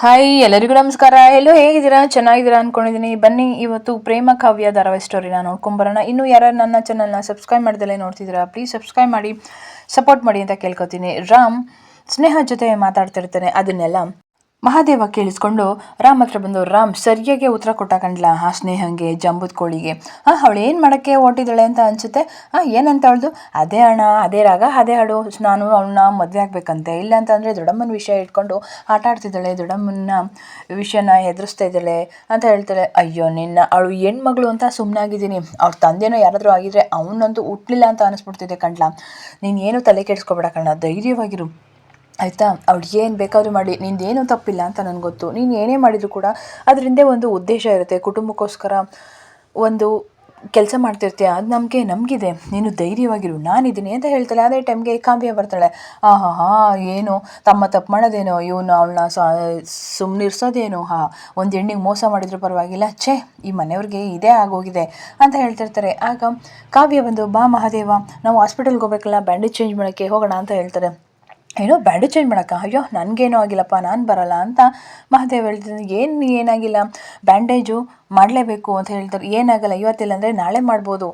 Hi ಎಲ್ಲರಿಗೂ ನಮಸ್ಕಾರ. ಎಲ್ಲೋ ಹೇಗಿದ್ದೀರಾ? ಚೆನ್ನಾಗಿದ್ದೀರಾ ಅನ್ಕೊಂಡಿದ್ದೀನಿ. ಬನ್ನಿ, ಇವತ್ತು ಪ್ರೇಮ ಕಾವ್ಯ ಧಾರಾವಾಹಿ ಸ್ಟೋರಿನ ನೋಡ್ಕೊಂಬರೋಣ ಇನ್ನು ಯಾರು ನನ್ನ ಚಾನಲ್ನ ಸಬ್ಸ್ಕ್ರೈಬ್ ಮಾಡ್ದಲ್ಲೇ ನೋಡ್ತಿದ್ದೀರಾ ಪ್ಲೀಸ್ ಸಬ್ಸ್ಕ್ರೈಬ್ ಮಾಡಿ ಸಪೋರ್ಟ್ ಮಾಡಿ ಅಂತ ಕೇಳ್ಕೊತೀನಿ. ರಾಮ್, ಸ್ನೇಹ ಜೊತೆ ಮಾತಾಡ್ತಿರ್ತಾನೆ ಅದನ್ನೆಲ್ಲ. ಮಹಾದೇವ ಕೇಳಿಸ್ಕೊಂಡು, ರಾಮ್ ಹತ್ರ ಬಂದು, ರಾಮ್, ಸರಿಯಾಗಿ ಉತ್ತರ ಕೊಟ್ಟ ಕಂಡ್ಲ ಆ ಸ್ನೇಹಂಗೆ, ಜಂಬುದ್ ಕೋಳಿಗೆ. ಹಾಂ ಅವಳು ಏನು ಮಾಡೋಕ್ಕೆ ಓಟಿದ್ದಾಳೆ ಅಂತ ಅನಿಸುತ್ತೆ? ಹಾಂ ಏನಂತ ಅವಳ್ದು? ಅದೇ ಅಣ್ಣ, ಅದೇ ರಾಗ, ಅದೇ ಹಾಡು. ನಾನು ಅವಳನ್ನ ಮದುವೆ ಆಗ್ಬೇಕಂತೆ. ಇಲ್ಲ ಅಂತಂದರೆ ದೊಡ್ಡಮ್ಮನ ವಿಷಯ ಇಟ್ಕೊಂಡು ಆಟ ಆಡ್ತಿದ್ದಾಳೆ. ದೊಡ್ಡಮ್ಮನ ವಿಷಯನ ಹೆದರಿಸ್ತಾ ಇದ್ದಾಳೆ ಅಂತ ಹೇಳ್ತಾಳೆ. ಅಯ್ಯೋ, ನಿನ್ನ ಅವಳು ಹೆಣ್ಮಗಳು ಅಂತ ಸುಮ್ಮನಾಗಿದ್ದೀನಿ ಅವ್ರ ತಂದೆನೋ ಯಾರಾದರೂ ಆಗಿದ್ರೆ ಅವನಂತೂ ಹುಟ್ಲಿಲ್ಲ ಅಂತ ಅನಿಸ್ಬಿಡ್ತಿದೆ ಕಂಡ್ಲ ನೀನು ಏನು ತಲೆ ಕೆಡಿಸ್ಕೊಬೇಡ ಕಣ್ಣ ಧೈರ್ಯವಾಗಿರು. ಆಯಿತಾ? ಅವ್ಳು ಏನು ಬೇಕಾದರೂ ಮಾಡಿ, ನಿಂದೇನು ತಪ್ಪಿಲ್ಲ ಅಂತ ನನಗೆ ಗೊತ್ತು. ನೀನು ಏನೇ ಮಾಡಿದರೂ ಕೂಡ ಅದರಿಂದ ಒಂದು ಉದ್ದೇಶ ಇರುತ್ತೆ. ಕುಟುಂಬಕ್ಕೋಸ್ಕರ ಒಂದು ಕೆಲಸ ಮಾಡ್ತಿರ್ತೀಯ, ಅದು ನಮಗೆ, ನಮಗಿದೆ. ನೀನು ಧೈರ್ಯವಾಗಿರು. ನಾನಿದ್ದೀನಿ ಅಂತ ಹೇಳ್ತಾಳೆ. ಅದೇ ಟೈಮ್ಗೆ ಕಾವ್ಯ ಬರ್ತಾಳೆ. ಆಹಾ ಹಾ ಏನು? ತಮ್ಮ ತಪ್ಪು ಮಾಡೋದೇನೋ? ಇವನು ಅವಳನ್ನ ಸುಮ್ಮನಿರ್ಸೋದೇನೋ ಹಾ, ಒಂದು ಹೆಣ್ಣಿಗೆ ಮೋಸ ಮಾಡಿದ್ರು ಪರವಾಗಿಲ್ಲ. ಛೇ, ಈ ಮನೆಯವ್ರಿಗೆ ಇದೇ ಆಗೋಗಿದೆ ಅಂತ ಹೇಳ್ತಿರ್ತಾರೆ. ಆಗ ಕಾವ್ಯ ಬಂದು, ಬಾ ಮಹಾದೇವ, ನಾವು ಹಾಸ್ಪಿಟಲ್ಗೆ ಹೋಗ್ಬೇಕಲ್ಲ ಬ್ಯಾಂಡೇಜ್ ಚೇಂಜ್ ಮಾಡೋಕ್ಕೆ ಹೋಗೋಣ ಅಂತ ಹೇಳ್ತಾರೆ. ಏನೋ ಬ್ಯಾಂಡೇಜ್ ಚೇಂಜ್ ಮಾಡೋಕ್ಕ. ಅಯ್ಯೋ, ನನಗೇನೂ ಆಗಿಲ್ಲಪ್ಪ, ನಾನು ಬರಲ್ಲ ಅಂತ ಮಹಾದೇವ್ ಹೇಳ್ತಿದ್ದಾನೆ ಏನು ಏನಾಗಿಲ್ಲ? ಬ್ಯಾಂಡೇಜು ಮಾಡಲೇಬೇಕು ಅಂತ ಹೇಳ್ತಾರೆ. ಏನಾಗಲ್ಲ, ಇವತ್ತಿಲ್ಲ ಅಂದರೆ ನಾಳೆ ಮಾಡ್ಬೋದು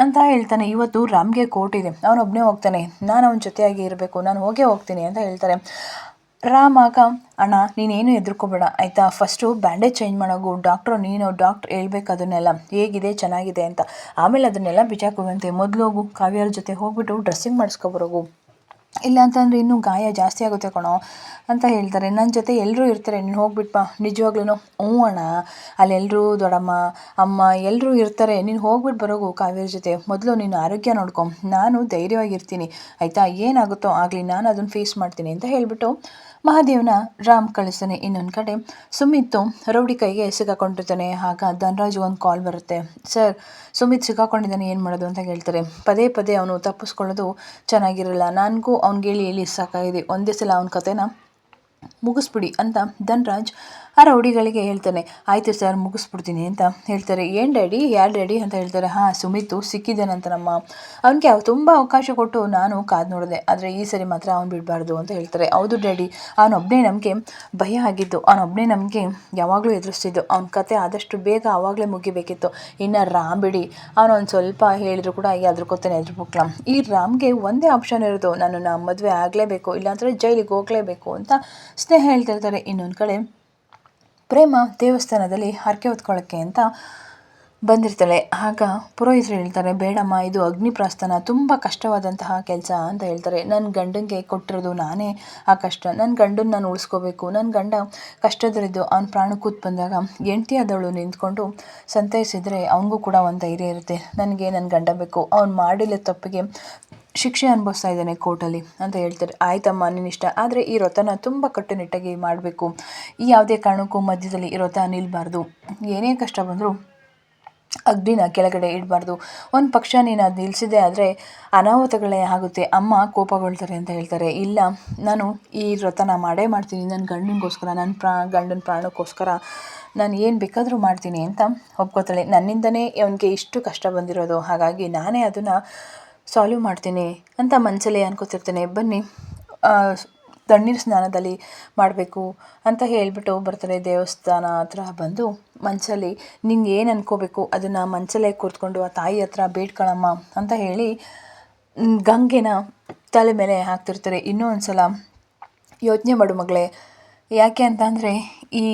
ಅಂತ ಹೇಳ್ತಾನೆ. ಇವತ್ತು ರಾಮ್ಗೆ ಕೋರ್ಟ್ ಇದೆ. ಅವನೊಬ್ಬನೇ ಹೋಗ್ತಾನೆ. ನಾನು ಅವನ ಜೊತೆಯಾಗಿ ಇರಬೇಕು, ನಾನು ಹೋಗೇ ಹೋಗ್ತೀನಿ ಅಂತ ಹೇಳ್ತಾರೆ. ರಾಮ್ ಆಗ, ಅಣ್ಣ, ನೀನೇನು ಹೆದರ್ಕೋಬೇಡ, ಆಯಿತಾ? ಫಸ್ಟು ಬ್ಯಾಂಡೇಜ್ ಚೇಂಜ್ ಮಾಡೋಗು. ಡಾಕ್ಟ್ರು, ನೀನು ಡಾಕ್ಟ್ರ್ ಹೇಳ್ಬೇಕು ಅದನ್ನೆಲ್ಲ. ಹೇಗಿದೆ, ಚೆನ್ನಾಗಿದೆ ಅಂತ. ಆಮೇಲೆ ಅದನ್ನೆಲ್ಲ ಬಿಚಾಕೋಗಂತೆ ಮೊದಲು ಹೋಗು. ಕಾವ್ಯರ ಜೊತೆ ಹೋಗ್ಬಿಟ್ಟು ಡ್ರೆಸ್ಸಿಂಗ್ ಮಾಡಿಸ್ಕೊಬರೋಗು ಇಲ್ಲ ಅಂತಂದರೆ ಇನ್ನೂ ಗಾಯ ಜಾಸ್ತಿ ಆಗುತ್ತೆ ಕಣೋ ಅಂತ ಹೇಳ್ತಾರೆ. ನನ್ನ ಜೊತೆ ಎಲ್ಲರೂ ಇರ್ತಾರೆ. ನೀನು ಹೋಗ್ಬಿಟ್ಟು ಬಾ. ನಿಜವಾಗ್ಲೂ ಹ್ಞೂ ಅಣ್ಣ. ಅಲ್ಲೆಲ್ಲರೂ ದೊಡ್ಡಮ್ಮ, ಅಮ್ಮ ಎಲ್ಲರೂ ಇರ್ತಾರೆ. ನೀನು ಹೋಗ್ಬಿಟ್ಟು ಬರೋಗು ಕಾವೇರಿ ಜೊತೆ. ಮೊದಲು ನೀನು ಆರೋಗ್ಯ ನೋಡ್ಕೊ. ನಾನು ಧೈರ್ಯವಾಗಿರ್ತೀನಿ. ಆಯಿತಾ? ಏನಾಗುತ್ತೋ ಆಗಲಿ, ನಾನು ಅದನ್ನು ಫೇಸ್ ಮಾಡ್ತೀನಿ ಅಂತ ಹೇಳಿಬಿಟ್ಟು ಮಹಾದೇವನ ರಾಮ್ ಕಳಿಸ್ತಾನೆ ಇನ್ನೊಂದು ಕಡೆ. ಸುಮಿತ್ ರೌಡಿ ಕೈಗೆ ಸಿಗಾಕೊಂಡಿರ್ತಾನೆ ಆಗ ಧನರಾಜ್ ಒಂದು ಕಾಲ್ ಬರುತ್ತೆ. ಸರ್ ಸುಮಿತ್ ಸಿಗಾಕೊಂಡಿದ್ದಾನೆ ಏನು ಮಾಡೋದು ಅಂತ ಹೇಳ್ತಾರೆ. ಪದೇ ಪದೇ ಅವನು ತಪ್ಪಿಸ್ಕೊಳ್ಳೋದು ಚೆನ್ನಾಗಿರಲ್ಲ. ನನಗೂ ಅವ್ನಿಗೆ ಹೇಳಿ ಹೇಳಿ ಸಾಕಾಗಿದೆ. ಒಂದೇ ಸಲ ಅವನ ಕಥೆನ ಮುಗಿಸ್ಬಿಡಿ ಅಂತ ಧನ್ರಾಜ್ ಆ ರೌಡಿಗಳಿಗೆ ಹೇಳ್ತಾನೆ, ಆಯಿತು ಸರ್, ಮುಗಿಸ್ಬಿಡ್ತೀನಿ ಅಂತ ಹೇಳ್ತಾರೆ. ಏನು ಡ್ಯಾಡಿ? ಯಾರು ಡ್ಯಾಡಿ? ಅಂತ ಹೇಳ್ತಾರೆ. ಹಾಂ, ಸುಮಿತು. ಸಿಕ್ಕಿದ್ದಾನಂತ ನಮ್ಮ ಅವನಿಗೆ ತುಂಬ ಅವಕಾಶ ಕೊಟ್ಟು ನಾನು ಕಾದು ನೋಡಿದೆ. ಆದರೆ ಈ ಸರಿ ಮಾತ್ರ ಅವ್ನು ಬಿಡಬಾರ್ದು ಅಂತ ಹೇಳ್ತಾರೆ. ಹೌದು ಡ್ಯಾಡಿ ಅವನೊಬ್ಬನೇ ನಮಗೆ ಭಯ ಆಗಿದ್ದು ಅವನೊಬ್ಬನೇ ನಮಗೆ ಯಾವಾಗಲೂ ಎದುರಿಸ್ತಿದ್ದು. ಅವ್ನ ಕತೆ ಆದಷ್ಟು ಬೇಗ ಆವಾಗಲೇ ಮುಗಿಬೇಕಿತ್ತು. ಇನ್ನು ರಾಮ್ ಬಿಡಿ. ಅವನೊಂದು ಸ್ವಲ್ಪ ಹೇಳಿದ್ರು ಕೂಡ ಎದ್ರುಕೋತಾನೆ ಎದ್ರುಬಿಕ್ಲ ಈ ರಾಮ್ಗೆ ಒಂದೇ ಆಪ್ಷನ್ ಇರೋದು ನಾನು ಮದುವೆ ಆಗಲೇಬೇಕು, ಇಲ್ಲಾಂದರೆ ಜೈಲಿಗೆ ಹೋಗಲೇಬೇಕು ಅಂತ ಸ್ನೇಹ ಹೇಳ್ತಿರ್ತಾರೆ. ಇನ್ನೊಂದು ಕಡೆ ಪ್ರೇಮ ದೇವಸ್ಥಾನದಲ್ಲಿ ಹರಕೆ ಹೊತ್ಕೊಳ್ಳೋಕ್ಕೆ ಅಂತ ಬಂದಿರ್ತಾಳೆ. ಆಗ ಪುರೋಹಿತರು ಹೇಳ್ತಾರೆ, ಬೇಡಮ್ಮ, ಇದು ಅಗ್ನಿ ಪ್ರಾಸ್ಥಾನ, ತುಂಬ ಕಷ್ಟವಾದಂತಹ ಕೆಲಸ ಅಂತ ಹೇಳ್ತಾರೆ. ನನ್ನ ಗಂಡನಿಗೆ ಕೊಟ್ಟಿರೋದು ನಾನೇ ಆ ಕಷ್ಟ. ನನ್ನ ಗಂಡನ ನಾನು ಉಳಿಸ್ಕೋಬೇಕು. ನನ್ನ ಗಂಡ ಕಷ್ಟದಲ್ಲಿದ್ದು ಅವ್ನ ಪ್ರಾಣ ಕೂತ್ ಬಂದಾಗ ಆದವಳು ನಿಂತ್ಕೊಂಡು ಸಂತೈಸಿದರೆ ಅವನಿಗೂ ಕೂಡ ಒಂದು ಧೈರ್ಯ ಇರುತ್ತೆ. ನನಗೆ ನನ್ನ ಗಂಡ ಬೇಕು. ಅವ್ನು ಮಾಡಿಲ್ಲ ತಪ್ಪಿಗೆ ಶಿಕ್ಷೆ ಅನುಭವಿಸ್ತಾ ಇದ್ದಾನೆ ಕೋರ್ಟಲ್ಲಿ ಅಂತ ಹೇಳ್ತಾರೆ. ಆಯ್ತಮ್ಮ ನಿನ್ನಿಷ್ಟ ಆದರೆ ಈ ವ್ರತನ ತುಂಬ ಕಟ್ಟುನಿಟ್ಟಾಗಿ ಮಾಡಬೇಕು. ಈ ಯಾವುದೇ ಕಾರಣಕ್ಕೂ ಮಧ್ಯದಲ್ಲಿ ಈ ವ್ರತ ನಿಲ್ಲಬಾರ್ದು ಏನೇ ಕಷ್ಟ ಬಂದರೂ ಅಗ್ನಿನ ಕೆಳಗಡೆ ಇಡಬಾರ್ದು. ಒಂದು ಪಕ್ಷ ನೀನು ಅದು ನಿಲ್ಲಿಸಿದೆ ಆದರೆ ಅನಾಹುತಗಳೇ ಆಗುತ್ತೆ. ಅಮ್ಮ ಕೋಪಗೊಳ್ತಾರೆ ಅಂತ ಹೇಳ್ತಾರೆ. ಇಲ್ಲ, ನಾನು ಈ ವ್ರತನ ಮಾಡೇ ಮಾಡ್ತೀನಿ. ನನ್ನ ಗಂಡನಿಗೋಸ್ಕರ ನನ್ನ ಪ್ರಾ, ಗಂಡನ ಪ್ರಾಣಕ್ಕೋಸ್ಕರ ನಾನು ಏನು ಬೇಕಾದರೂ ಮಾಡ್ತೀನಿ ಅಂತ ಒಪ್ಕೋತಾಳೆ. ನನ್ನಿಂದನೇ ಅವನಿಗೆ ಇಷ್ಟು ಕಷ್ಟ ಬಂದಿರೋದು. ಹಾಗಾಗಿ ನಾನೇ ಅದನ್ನು ಸಾಲ್ವ್ ಮಾಡ್ತೀನಿ ಅಂತ ಮನಸ್ಸಲ್ಲೇ ಅನ್ಕೋತಿರ್ತೇನೆ. ಬನ್ನಿ ತಣ್ಣೀರು ಸ್ನಾನದಲ್ಲಿ ಮಾಡಬೇಕು ಅಂತ ಹೇಳಿಬಿಟ್ಟು ಬರ್ತಾರೆ ದೇವಸ್ಥಾನ ಹತ್ರ ಬಂದು ಮನಸ್ಸಲ್ಲಿ ನಿಂಗೆ ಏನು ಅನ್ಕೋಬೇಕು ಅದನ್ನು ಮನಸ್ಸಲ್ಲೇ ಕೂತ್ಕೊಂಡು ಆ ತಾಯಿ ಹತ್ರ ಬೇಡ್ಕೊಳಮ್ಮ ಅಂತ ಹೇಳಿ ಗಂಗೆನ ತಲೆ ಮೇಲೆ ಹಾಕ್ತಿರ್ತಾರೆ. ಇನ್ನೂ ಒಂದು ಸಲ ಯೋಚನೆ ಮಾಡು ಮಗಳೇ, ಯಾಕೆ ಅಂತಂದರೆ ಈ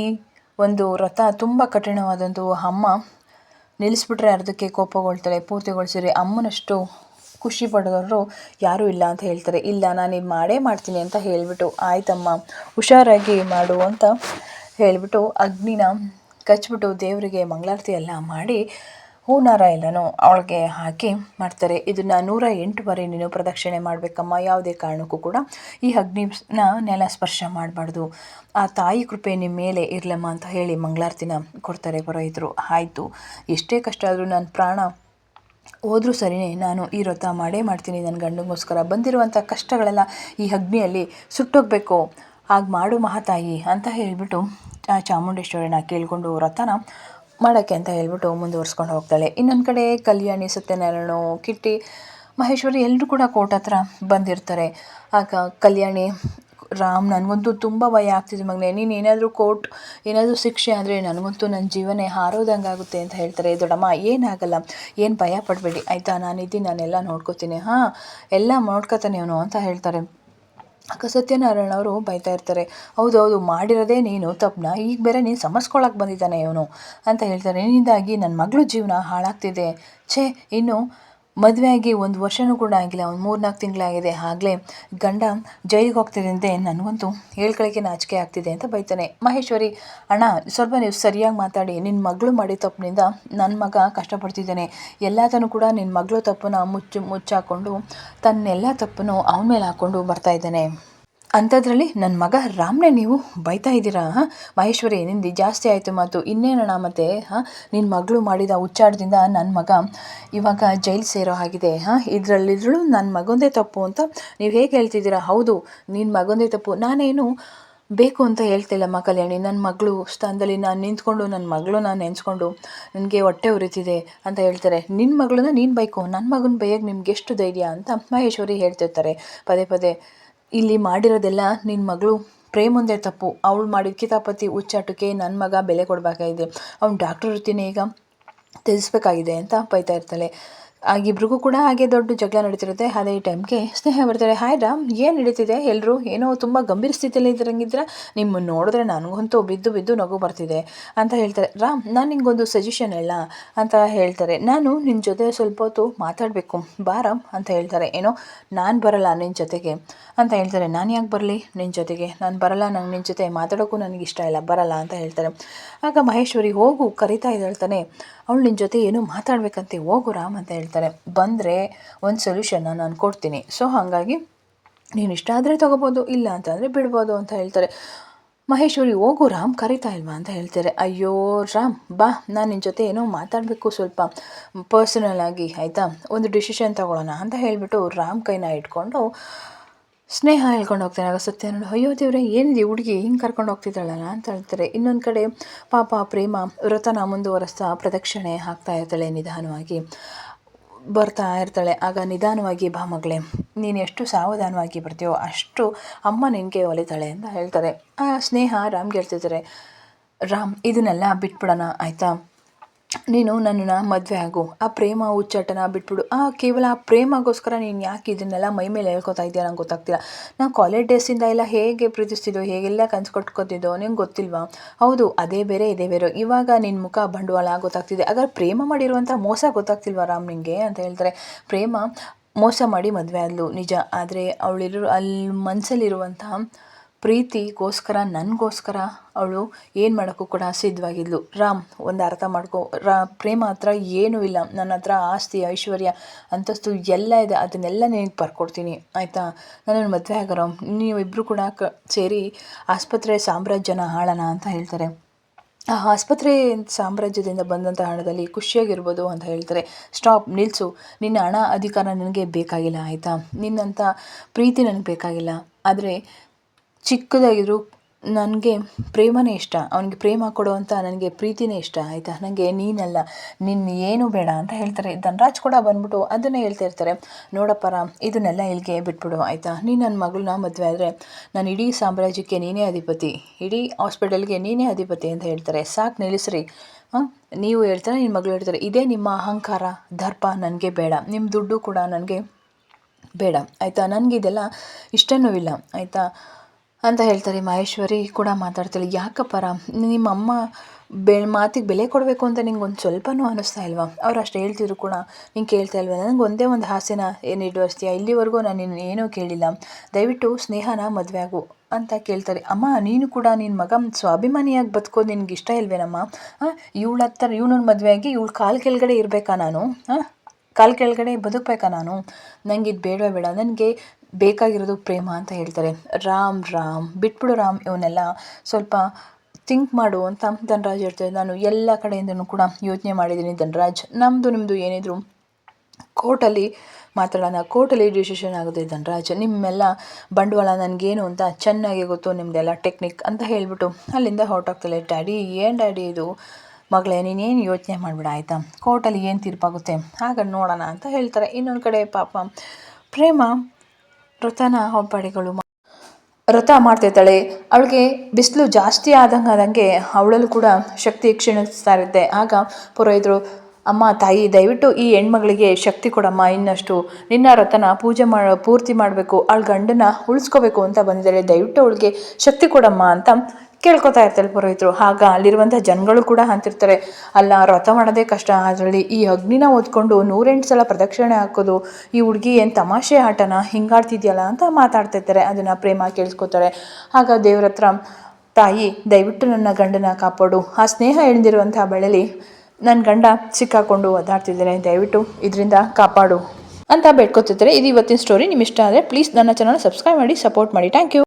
ಒಂದು ರಥ ತುಂಬ ಕಠಿಣವಾದಂಥ ಅಮ್ಮ ನಿಲ್ಲಿಸ್ಬಿಟ್ರೆ ಅರ್ಧಕ್ಕೆ ಕೋಪಗೊಳ್ತಾಳೆ ಪೂರ್ತಿಗೊಳಿಸಿರಿ ಅಮ್ಮನಷ್ಟು ಖುಷಿ ಪಡೋರು ಯಾರೂ ಇಲ್ಲ ಅಂತ ಹೇಳ್ತಾರೆ. ಇಲ್ಲ, ನಾನು ಇದು ಮಾಡೇ ಮಾಡ್ತೀನಿ ಅಂತ ಹೇಳಿಬಿಟ್ಟು ಆಯ್ತಮ್ಮ, ಹುಷಾರಾಗಿ ಮಾಡು ಅಂತ ಹೇಳಿಬಿಟ್ಟು ಅಗ್ನಿನ ಕಚ್ಬಿಟ್ಟು ದೇವರಿಗೆ ಮಂಗಳಾರತಿ ಎಲ್ಲ ಮಾಡಿ ಹೂನಾರ ಎಲ್ಲನೂ ಅವಳಿಗೆ ಹಾಕಿ ಮಾಡ್ತಾರೆ. ಇದನ್ನು ನೂರ ಎಂಟು ಬಾರಿ ನೀನು ಪ್ರದಕ್ಷಿಣೆ ಮಾಡಬೇಕಮ್ಮ. ಯಾವುದೇ ಕಾರಣಕ್ಕೂ ಕೂಡ ಈ ಅಗ್ನಿನ ನೆಲ ಸ್ಪರ್ಶ ಮಾಡಬಾರ್ದು. ಆ ತಾಯಿ ಕೃಪೆ ನಿಮ್ಮ ಮೇಲೆ ಇರಲಮ್ಮ ಅಂತ ಹೇಳಿ ಮಂಗಳಾರತಿನ ಕೊಡ್ತಾರೆ ಪುರೋಹಿತರು. ಆಯಿತು, ಎಷ್ಟೇ ಕಷ್ಟ ಆದರೂ ನನ್ನ ಪ್ರಾಣ ಹೋದರೂ ಸರಿಯೇ ನಾನು ಈ ವ್ರತ ಮಾಡೇ ಮಾಡ್ತೀನಿ. ನನ್ನ ಗಂಡನಿಗೋಸ್ಕರ ಬಂದಿರುವಂಥ ಕಷ್ಟಗಳೆಲ್ಲ ಈ ಅಗ್ನಿಯಲ್ಲಿ ಸುಟ್ಟೋಗಬೇಕು. ಆಗ ಮಾಡು ಮಹಾತಾಯಿ ಅಂತ ಹೇಳಿಬಿಟ್ಟು ಚಾಮುಂಡೇಶ್ವರಿನ ಕೇಳಿಕೊಂಡು ವ್ರತನ ಮಾಡೋಕ್ಕೆ ಅಂತ ಹೇಳ್ಬಿಟ್ಟು ಮುಂದುವರ್ಸ್ಕೊಂಡು ಹೋಗ್ತಾಳೆ. ಇನ್ನೊಂದು ಕಡೆ ಕಲ್ಯಾಣಿ ಸತ್ಯನಾರಾಯಣ ಕಿಟ್ಟಿ, ಮಹೇಶ್ವರಿ ಎಲ್ಲರೂ ಕೂಡ ಕೋರ್ಟ್ ಹತ್ರ ಬಂದಿರ್ತಾರೆ. ಆಗ ಕಲ್ಯಾಣಿ ರಾಮ್, ನನಗಂತೂ ತುಂಬ ಭಯ ಆಗ್ತಿದೆ ಮಗನೇ. ನೀನು ಏನಾದರೂ ಕೋರ್ಟ್ ಏನಾದರೂ ಶಿಕ್ಷೆ ಆದರೆ ನನಗಂತೂ ನನ್ನ ಜೀವನೇ ಹಾರೋದಂಗೆ ಆಗುತ್ತೆ ಅಂತ ಹೇಳ್ತಾರೆ. ದೊಡ್ಡಮ್ಮ, ಏನಾಗಲ್ಲ. ಏನು ಭಯ ಪಡಬೇಡಿ. ಆಯಿತಾ? ನಾನಿದ್ದೀನಿ, ನಾನೆಲ್ಲ ನೋಡ್ಕೋತೀನಿ. ಹಾಂ, ಎಲ್ಲ ನೋಡ್ಕೊತಾನೆ ಅವನು ಅಂತ ಹೇಳ್ತಾರೆ. ಅಕ್ಕ ಸತ್ಯನಾರಾಯಣ ಅವರು ಬೈತಾ ಇರ್ತಾರೆ. ಹೌದೌದು ಹೌದು, ಮಾಡಿರೋದೇ ನೀನು ತಪ್ಪನ್ನ ಈಗ ಬೇರೆ ನೀನು ಸಮಸ್ಕೊಳಕ್ಕೆ ಬಂದಿದ್ದಾನೆ ಇವನು ಅಂತ ಹೇಳ್ತಾರೆ. ನಿನ್ನಿಂದಾಗಿ ನನ್ನ ಮಗಳು ಜೀವನ ಹಾಳಾಗ್ತಿದೆ. ಛೇ, ಇನ್ನು ಮದುವೆ ಆಗಿ ಒಂದು ವರ್ಷವೂ ಕೂಡ ಆಗಿಲ್ಲ, ಒಂದು ಮೂರು ನಾಲ್ಕು ತಿಂಗಳಾಗಿದೆ. ಆಗಲೇ ಗಂಡ ಜೈಲಿಗೆ ಹೋಗ್ತಿದೆ ಅಂತೆ ನನಗಂತೂ ಹೇಳ್ಕೊಳ್ಳೋಕ್ಕೆ ನಾಚಿಕೆ ಆಗ್ತಿದೆ ಅಂತ ಬೈತಾನೆ. ಮಹೇಶ್ವರಿ, ಅಣ್ಣ, ಸ್ವಲ್ಪ ನೀವು ಸರಿಯಾಗಿ ಮಾತಾಡಿ. ನಿನ್ನ ಮಗಳು ಮಾಡಿ ತಪ್ಪಿನಿಂದ ನನ್ನ ಮಗ ಕಷ್ಟಪಡ್ತಿದ್ದಾನೆ. ಎಲ್ಲದನ್ನು ಕೂಡ ನಿನ್ನ ಮಗಳು ತಪ್ಪನ್ನು ಮುಚ್ಚು ಮುಚ್ಚಾಕೊಂಡು ತನ್ನೆಲ್ಲ ತಪ್ಪನ್ನು ಅವನ ಮೇಲೆ ಹಾಕ್ಕೊಂಡು ಬರ್ತಾ ಇದ್ದಾನೆ. ಅಂಥದ್ರಲ್ಲಿ ನನ್ನ ಮಗ ರಾಮ್ನೇ ನೀವು ಬೈತಾ ಇದ್ದೀರಾ, ಹಾಂ? ಮಹೇಶ್ವರಿ, ನಿಂದು ಜಾಸ್ತಿ ಆಯಿತು ಮಾತು. ಇನ್ನೇನಣ್ಣ ಮತ್ತೆ, ಹಾಂ? ನಿನ್ನ ಮಗಳು ಮಾಡಿದ ಉಚ್ಚಾಟದಿಂದ ನನ್ನ ಮಗ ಇವಾಗ ಜೈಲು ಸೇರೋ ಹಾಗಿದೆ, ಹಾಂ? ಇದರಲ್ಲಿದ್ರೂ ನನ್ನ ಮಗೊಂದೇ ತಪ್ಪು ಅಂತ ನೀವು ಹೇಗೆ ಹೇಳ್ತಿದ್ದೀರಾ? ಹೌದು ನಿನ್ನ ಮಗೊಂದೇ ತಪ್ಪು. ನಾನೇನು ಬೇಕು ಅಂತ ಹೇಳ್ತಿಲ್ಲಮ್ಮ ಕಲ್ಯಾಣಿ. ನನ್ನ ಮಗಳು ಸ್ಥಾನದಲ್ಲಿ ನಾನು ನಿಂತ್ಕೊಂಡು ನನ್ನ ಮಗಳು ನಾನು ನೆನೆಸ್ಕೊಂಡು ನನಗೆ ಹೊಟ್ಟೆ ಉರಿತಿದೆ ಅಂತ ಹೇಳ್ತಾರೆ. ನಿನ್ನ ಮಗಳನ್ನ ನೀನು ಬೈಕು? ನನ್ನ ಮಗನ ಬೈಯೋಕ್ಕೆ ನಿಮ್ಗೆ ಎಷ್ಟು ಧೈರ್ಯ ಅಂತ ಮಹೇಶ್ವರಿ ಹೇಳ್ತಿರ್ತಾರೆ. ಪದೇ ಪದೇ ಇಲ್ಲಿ ಮಾಡಿರೋದೆಲ್ಲ ನಿನ್ನ ಮಗಳು ಪ್ರೇಮೊಂದೆ ತಪ್ಪು. ಅವಳು ಮಾಡಿದ ಕಿತಾಪತಿ, ಹುಚ್ಚಾಟಕ್ಕೆ ನನ್ನ ಮಗ ಬೆಲೆ ಕೊಡಬೇಕಾಗಿದೆ. ಅವ್ನು ಡಾಕ್ಟರ್ ವೃತ್ತಿನೇ ಈಗ ತ್ಯಜಿಸ್ಬೇಕಾಗಿದೆ ಅಂತ ಬೈತಾ ಇರ್ತಾಳೆ. ಆಗಿಬ್ರಿಗೂ ಕೂಡ ಹಾಗೆ ದೊಡ್ಡ ಜಗಳ ನಡೀತಿರುತ್ತೆ. ಅದೇ ಟೈಮ್ಗೆ ಸ್ನೇಹ ಬರ್ತಾರೆ ಹಾಯ್ ರಾಮ್, ಏನು ನಡೀತಿದೆ? ಎಲ್ಲರೂ ಏನೋ ತುಂಬ ಗಂಭೀರ ಸ್ಥಿತಿಯಲ್ಲಿ ಇದ್ರಂಗಿದ್ರೆ ನಿಮ್ಮನ್ನು ನೋಡಿದ್ರೆ ನನಗಂತೂ ಬಿದ್ದು ಬಿದ್ದು ನಗು ಬರ್ತಿದೆ ಅಂತ ಹೇಳ್ತಾರೆ. ರಾಮ್, ನಾನು ನಿಂಗೊಂದು ಸಜೆಷನ್ ಹೇಳ ಅಂತ ಹೇಳ್ತಾರೆ. ನಾನು ನಿನ್ನ ಜೊತೆ ಸ್ವಲ್ಪ ಹೊತ್ತು ಮಾತಾಡಬೇಕು. ಬಾ ರಾಮ್ ಅಂತ ಹೇಳ್ತಾರೆ. ಏನೋ, ನಾನು ಬರಲ್ಲ ನಿನ್ನ ಜೊತೆಗೆ ಅಂತ ಹೇಳ್ತಾರೆ. ನಾನು ಯಾಕೆ ಬರಲಿ ನಿನ್ನ ಜೊತೆಗೆ? ನಾನು ಬರಲ್ಲ, ನಂಗೆ ನಿನ್ನ ಜೊತೆ ಮಾತಾಡೋಕ್ಕೂ ನನಗೆ ಇಷ್ಟ ಇಲ್ಲ. ಬರಲ್ಲ ಅಂತ ಹೇಳ್ತಾರೆ. ಆಗ ಮಹೇಶ್ವರಿ ಹೋಗು ಕರಿತಾ ಇದ್ದಾಳ್ತಾನೆ. ಅವಳು ನಿನ್ನ ಜೊತೆ ಏನೋ ಮಾತಾಡ್ಬೇಕಂತೆ, ಹೋಗು ರಾಮ್ ಅಂತ ಹೇಳ್ತಾರೆ. ಬಂದರೆ ಒಂದು ಸೊಲ್ಯೂಷನ್ನ ನಾನು ಕೊಡ್ತೀನಿ. ಸೊ ಹಾಗಾಗಿ ನೀನು ಇಷ್ಟ ಆದರೆ ತೊಗೋಬೋದು, ಇಲ್ಲ ಅಂತಂದರೆ ಬಿಡ್ಬೋದು ಅಂತ ಹೇಳ್ತಾರೆ. ಮಹೇಶ್ವರಿ, ಹೋಗು, ರಾಮ್ ಕರಿತಾ ಇಲ್ವಾ ಅಂತ ಹೇಳ್ತಾರೆ. ಅಯ್ಯೋ, ರಾಮ್, ಬಾ, ನಾನು ನಿನ್ನ ಜೊತೆ ಏನೋ ಮಾತಾಡಬೇಕು ಸ್ವಲ್ಪ. ಪರ್ಸನಲ್ ಆಗಿ, ಆಯಿತಾ? ಒಂದು ಡಿಸಿಷನ್ ತೊಗೊಳ್ಳೋಣ ಅಂತ ಹೇಳಿಬಿಟ್ಟು ರಾಮ್ ಕೈನ ಇಟ್ಕೊಂಡು ಸ್ನೇಹ ಹೇಳ್ಕೊಂಡು ಹೋಗ್ತಾನೆ. ಆಗ ಸತ್ಯ ನೋಡಿ, ಅಯ್ಯೋ ದೇವ್ರೆ, ಏನಿದೆ ಹುಡುಗಿ? ಹಿಂಗೆ ಕರ್ಕೊಂಡು ಹೋಗ್ತಿದ್ದಾಳಲ್ಲ ಅಂತ ಹೇಳ್ತಾರೆ. ಇನ್ನೊಂದು ಕಡೆ ಪಾಪ, ಪ್ರೇಮ ವ್ರತನ ಮುಂದುವರೆಸ್ತಾ ಪ್ರದಕ್ಷಿಣೆ ಹಾಕ್ತಾ ಇರ್ತಾಳೆ ನಿಧಾನವಾಗಿ. ಬರ್ತಾ ಇರ್ತಾಳೆ. ಆಗ ನಿಧಾನವಾಗಿ, ಬಾ ಮಗಳೇ, ನೀನು ಎಷ್ಟು ಸಾವಧಾನವಾಗಿ ಬರ್ತೀಯೋ ಅಷ್ಟು ಅಮ್ಮ ನಿನಗೆ ಒಲಿತಾಳೆ ಅಂತ ಹೇಳ್ತಾರೆ. ಆ ಸ್ನೇಹ ರಾಮ್ಗೆ ಹೇಳ್ತಿದ್ದಾರೆ ರಾಮ್, ಇದನ್ನೆಲ್ಲ ಬಿಟ್ಬಿಡೋಣ, ಆಯಿತಾ? ನೀನು ನನ್ನನ್ನು ಮದುವೆ ಆಗು. ಆ ಪ್ರೇಮ ಹುಚ್ಚಾಟನ ಬಿಟ್ಬಿಡು. ಆ, ಕೇವಲ ಆ ಪ್ರೇಮಗೋಸ್ಕರ ನೀನು ಯಾಕೆ ಇದನ್ನೆಲ್ಲ ಮೈ ಮೇಲೆ ಹೇಳ್ಕೊತಾ ಇದೆಯಾ ನಂಗೆ ಗೊತ್ತಾಗ್ತಿಲ್ಲ. ನಾವು ಕಾಲೇಜ್ ಡೇಸಿಂದ ಎಲ್ಲ ಹೇಗೆ ಪ್ರೀತಿಸ್ತಿದ್ದೋ ಹೇಗೆಲ್ಲ ಕನ್ಸು ಕಟ್ಕೊತಿದ್ದೋ ನಿಂಗೆ ಗೊತ್ತಿಲ್ವಾ? ಹೌದು, ಅದೇ ಬೇರೆ, ಇದೇ ಬೇರೆ. ಇವಾಗ ನಿನ್ನ ಮುಖ ಬಂಡವಾಳ ಗೊತ್ತಾಗ್ತಿದೆ. ಹಾಗಾದ್ರೆ ಪ್ರೇಮ ಮಾಡಿರುವಂಥ ಮೋಸ ಗೊತ್ತಾಗ್ತಿಲ್ವಾ ರಾಮ್ ನಿಂಗೆ ಅಂತ ಹೇಳ್ತಾರೆ. ಪ್ರೇಮ ಮೋಸ ಮಾಡಿ ಮದುವೆ ಆದ್ಲು, ನಿಜ. ಆದರೆ ಅವಳಿರೋ ಅಲ್ಲಿ ಮನಸ್ಸಲ್ಲಿರುವಂತಹ ಪ್ರೀತಿಗೋಸ್ಕರ, ನನಗೋಸ್ಕರ ಅವಳು ಏನು ಮಾಡೋಕ್ಕೂ ಕೂಡ ಸಿದ್ಧವಾಗಿದ್ಲು. ರಾಮ್, ಒಂದು ಅರ್ಥ ಮಾಡ್ಕೊ, ರಾ, ಪ್ರೇಮ ಹತ್ರ ಏನೂ ಇಲ್ಲ. ನನ್ನ ಹತ್ರ ಆಸ್ತಿ, ಐಶ್ವರ್ಯ, ಅಂತಸ್ತು ಎಲ್ಲ ಇದೆ. ಅದನ್ನೆಲ್ಲ ನಿನಗೆ ಬರ್ಕೊಡ್ತೀನಿ. ಆಯಿತಾ? ನನ್ನನ್ನು ಮದುವೆ ಆಗೋರೋ ನೀವಿಬ್ಬರು ಕೂಡ ಕ, ಸೇರಿ ಆಸ್ಪತ್ರೆ ಸಾಮ್ರಾಜ್ಯನ ಹಾಳೋಣ ಅಂತ ಹೇಳ್ತಾರೆ. ಆ ಆಸ್ಪತ್ರೆ ಸಾಮ್ರಾಜ್ಯದಿಂದ ಬಂದಂಥ ಹಣದಲ್ಲಿ ಖುಷಿಯಾಗಿರ್ಬೋದು ಅಂತ ಹೇಳ್ತಾರೆ. ಸ್ಟಾಪ್ ನಿಲ್ಲಿಸು ನಿನ್ನ ಹಣ ಅಧಿಕಾರ ನನಗೆ ಬೇಕಾಗಿಲ್ಲ, ಆಯಿತಾ? ನಿನ್ನಂಥ ಪ್ರೀತಿ ನನಗೆ ಬೇಕಾಗಿಲ್ಲ. ಆದರೆ ಚಿಕ್ಕದಾಗಿದ್ರು ನನಗೆ ಪ್ರೇಮನೇ ಇಷ್ಟ. ಅವನಿಗೆ ಪ್ರೇಮ ಕೊಡುವಂಥ ನನಗೆ ಪ್ರೀತಿನೇ ಇಷ್ಟ, ಆಯಿತಾ? ನನಗೆ ನೀನಲ್ಲ, ನಿನ್ನ ಏನು ಬೇಡ ಅಂತ ಹೇಳ್ತಾರೆ. ಧನರಾಜ್ ಕೂಡ ಬಂದ್ಬಿಟ್ಟು ಅದನ್ನೇ ಹೇಳ್ತಾ ಇರ್ತಾರೆ. ನೋಡಪ್ಪ ಇದನ್ನೆಲ್ಲ ಇಲ್ಲಿಗೆ ಬಿಟ್ಬಿಡು, ಆಯಿತಾ? ನೀನು ನನ್ನ ಮಗಳನ್ನ ಮದುವೆ ಆದರೆ ನಾನು ಇಡೀ ಸಾಮ್ರಾಜ್ಯಕ್ಕೆ ನೀನೇ ಅಧಿಪತಿ, ಇಡೀ ಹಾಸ್ಪಿಟಲ್ಗೆ ನೀನೇ ಅಧಿಪತಿ ಅಂತ ಹೇಳ್ತಾರೆ. ಸಾಕು ನಿಲ್ಲಿಸ್ರಿ. ಹಾಂ? ನೀವು ಹೇಳ್ತಾರೆ ನಿನ್ನ ಮಗಳು ಹೇಳ್ತಾರೆ, ಇದೇ ನಿಮ್ಮ ಅಹಂಕಾರ, ದರ್ಪ ನನಗೆ ಬೇಡ. ನಿಮ್ಮ ದುಡ್ಡು ಕೂಡ ನನಗೆ ಬೇಡ, ಆಯಿತಾ? ನನಗಿದೆಲ್ಲ ಇಷ್ಟನೂ ಇಲ್ಲ, ಆಯಿತಾ? ಅಂತ ಹೇಳ್ತಾರೆ ಮಹೇಶ್ವರಿ, ಕೂಡ ಮಾತಾಡ್ತಾಳೆ, ಯಾಕಪ್ಪ ರಾಮ್ ನಿಮ್ಮಮ್ಮ ಬೆ, ಮಾತಿಗೆ ಬೆಲೆ ಕೊಡಬೇಕು ಅಂತ ನಿಂಗೆ ಒಂದು ಸ್ವಲ್ಪನೂ ಅನ್ನಿಸ್ತಾ ಇಲ್ವಾ? ಅವ್ರು ಅಷ್ಟು ಹೇಳ್ತಿದ್ರು ಕೂಡ ನೀನು ಕೇಳ್ತಾ ಇಲ್ವಾ? ನನಗೆ ಒಂದೇ ಒಂದು ಹಾಸ್ಯನ ಏನು ಈಡೇರಿಸ್ತೀಯ ಇಲ್ಲಿವರೆಗೂ ನಾನು ನಿನ್ನ ಏನೂ ಕೇಳಿಲ್ಲ. ದಯವಿಟ್ಟು ಸ್ನೇಹನ ಮದುವೆ ಆಗು ಅಂತ ಕೇಳ್ತಾರೆ. ಅಮ್ಮ, ನೀನು ಕೂಡ ನಿನ್ನ ಮಗ ಸ್ವಾಭಿಮಾನಿಯಾಗಿ ಬದುಕೋದು ನಿನಗೆ ಇಷ್ಟ ಇಲ್ವೇನಮ್ಮ? ಇವಳ ಇವನನ್ನ ಮದುವೆ ಆಗಿ ಇವಳು ಕಾಲು ಕೆಳಗಡೆ ಇರಬೇಕಾ ನಾನು? ಹಾಂ ಕಾಲು ಕೆಳಗಡೆ ಬದುಕಬೇಕಾ ನಾನು? ನನಗೆ ಇದು ಬೇಡವೇ ಬೇಡ. ನನಗೆ ಬೇಕಾಗಿರೋದು ಪ್ರೇಮ ಅಂತ ಹೇಳ್ತಾರೆ. ರಾಮ್ ರಾಮ್. ಬಿಟ್ಬಿಡು ರಾಮ್, ಇವನ್ನೆಲ್ಲ ಸ್ವಲ್ಪ ಥಿಂಕ್ ಮಾಡು ಅಂತ ಧನರಾಜ್ ಹೇಳ್ತಾರೆ. ನಾನು ಎಲ್ಲ ಕಡೆಯಿಂದನೂ ಕೂಡ ಯೋಚನೆ ಮಾಡಿದ್ದೀನಿ ಧನರಾಜ್. ನಮ್ಮದು ನಿಮ್ಮದು ಏನಿದ್ರು ಕೋರ್ಟಲ್ಲಿ ಮಾತಾಡೋಣ. ಕೋರ್ಟಲ್ಲಿ ಡಿಸಿಷನ್ ಆಗುತ್ತೆ ಧನರಾಜ್. ನಿಮ್ಮೆಲ್ಲ ಬಂಡವಾಳ ನನಗೇನು ಅಂತ ಚೆನ್ನಾಗಿ ಗೊತ್ತು ನಿಮ್ಮದೆಲ್ಲ ಟೆಕ್ನಿಕ್ ಅಂತ ಹೇಳಿಬಿಟ್ಟು ಅಲ್ಲಿಂದ ಹೊರಟೋಗ್ತಾಳೆ. ಡ್ಯಾಡಿ, ಏನು ಡ್ಯಾಡಿ ಇದು? ಮಗಳೇ, ನೀನೇನು ಯೋಚನೆ ಮಾಡಿಬಿಡ, ಆಯಿತಾ? ಕೋರ್ಟಲ್ಲಿ ಏನು ತೀರ್ಪಾಗುತ್ತೆ? ಆಗ ನೋಡೋಣ ಅಂತ ಹೇಳ್ತಾರೆ. ಇನ್ನೊಂದು ಕಡೆ ಪಾಪ ಪ್ರೇಮ ವೃತನ ಹೊಂಬಾಡಿಗಳು ವ್ರತ ಮಾಡ್ತಿರ್ತಾಳೆ. ಅವಳಿಗೆ ಬಿಸಿಲು ಜಾಸ್ತಿ ಆದಂಗೆ ಆದಂಗೆ ಅವಳಲ್ಲೂ ಕೂಡ ಶಕ್ತಿ ಕ್ಷೀಣಿಸ್ತಾ ಇರುತ್ತೆ ಆಗ ಪುರೋಹಿತರು, ಅಮ್ಮ, ತಾಯಿ, ದಯವಿಟ್ಟು ಈ ಹೆಣ್ಮಗಳಿಗೆ ಶಕ್ತಿ ಕೊಡಮ್ಮ, ಇನ್ನಷ್ಟು. ನಿನ್ನ ವ್ರತನ ಪೂಜೆ ಮಾಡ ಪೂರ್ತಿ ಮಾಡಬೇಕು. ಅವಳ ಗಂಡನ ಉಳಿಸ್ಕೋಬೇಕು ಅಂತ ಬಂದಿದ್ದಾರೆ. ದಯವಿಟ್ಟು ಅವಳಿಗೆ ಶಕ್ತಿ ಕೊಡಮ್ಮ ಅಂತ ಕೇಳ್ಕೊತಾ ಇರ್ತಾರೆ ಪುರೋಹಿತರು. ಆಗ ಅಲ್ಲಿರುವಂಥ ಜನಗಳು ಕೂಡ ಅಂತಿರ್ತಾರೆ, ಅಲ್ಲ, ವ್ರತ ಮಾಡೋದೇ ಕಷ್ಟ, ಅದರಲ್ಲಿ ಈ ಅಗ್ನಿನ ಓದ್ಕೊಂಡು ನೂರೆಂಟು ಸಲ ಪ್ರದಕ್ಷಿಣೆ ಹಾಕೋದು, ಈ ಹುಡುಗಿ ಏನು ತಮಾಷೆ ಆಟನ, ಹಿಂಗಾಡ್ತಿದ್ಯಲ್ಲ ಅಂತ ಮಾತಾಡ್ತಿರ್ತಾರೆ ಅದನ್ನು ಪ್ರೇಮ ಕೇಳಿಸ್ಕೊತಾರೆ. ಆಗ ದೇವ್ರ ಹತ್ರ ತಾಯಿ, ದಯವಿಟ್ಟು ನನ್ನ ಗಂಡನ ಕಾಪಾಡು. ಆ ಸ್ನೇಹ ಎಳ್ದಿರುವಂಥ ಬಳಲಿ ನನ್ನ ಗಂಡ ಸಿಕ್ಕಾಕೊಂಡು ಒದ್ದಾಡ್ತಿದ್ದಾನೆ ದಯವಿಟ್ಟು ಇದರಿಂದ ಕಾಪಾಡು ಅಂತ ಬೇಡ್ಕೊತಿರ್ತಾರೆ. ಇದು ಇವತ್ತಿನ ಸ್ಟೋರಿ ನಿಮ್ಮ ಇಷ್ಟ ಆದರೆ ಪ್ಲೀಸ್ ನನ್ನ ಚಾನಲ್ ಸಬ್ಸ್ಕ್ರೈಬ್ ಮಾಡಿ ಸಪೋರ್ಟ್ ಮಾಡಿ. Thank you